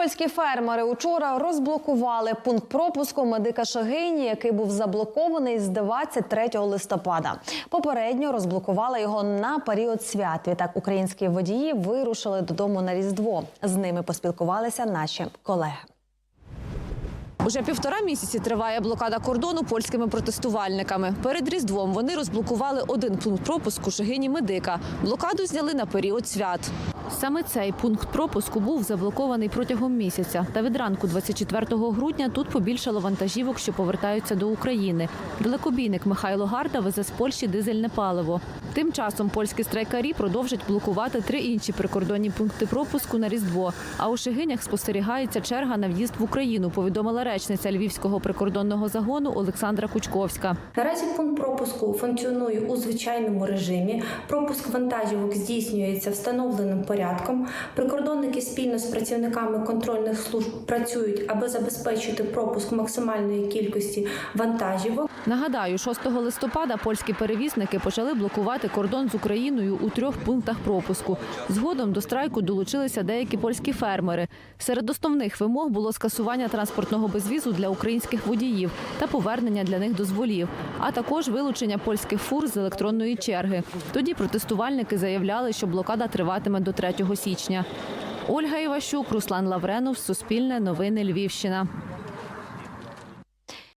Польські фермери учора розблокували пункт пропуску медика Шагині, який був заблокований з 23 листопада. Попередньо розблокували його на період свят. Відтак українські водії вирушили додому на різдво. З ними поспілкувалися наші колеги. Уже півтора місяці триває блокада кордону польськими протестувальниками. Перед різдвом вони розблокували один пункт пропуску Шагині Медика. Блокаду зняли на період свят. Саме цей пункт пропуску був заблокований протягом місяця. Та від ранку 24 грудня тут побільшало вантажівок, що повертаються до України. Далекобійник Михайло Гарда везе з Польщі дизельне паливо. Тим часом польські страйкарі продовжать блокувати три інші прикордонні пункти пропуску на Різдво. А у Шигинях спостерігається черга на в'їзд в Україну, повідомила речниця Львівського прикордонного загону Олександра Кучковська. Наразі пункт пропуску функціонує у звичайному режимі. Пропуск вантажівок здійснюється встановленим порядком. Прикордонники спільно з працівниками контрольних служб працюють, аби забезпечити пропуск максимальної кількості вантажівок. Нагадаю, 6 листопада польські перевізники почали блокувати кордон з Україною у трьох пунктах пропуску. Згодом до страйку долучилися деякі польські фермери. Серед основних вимог було скасування транспортного безвізу для українських водіїв та повернення для них дозволів, а також вилучення польських фур з електронної черги. Тоді протестувальники заявляли, що блокада триватиме до 3 січня. Ольга Іващук, Руслан Лавренов, Суспільне новини Львівщина.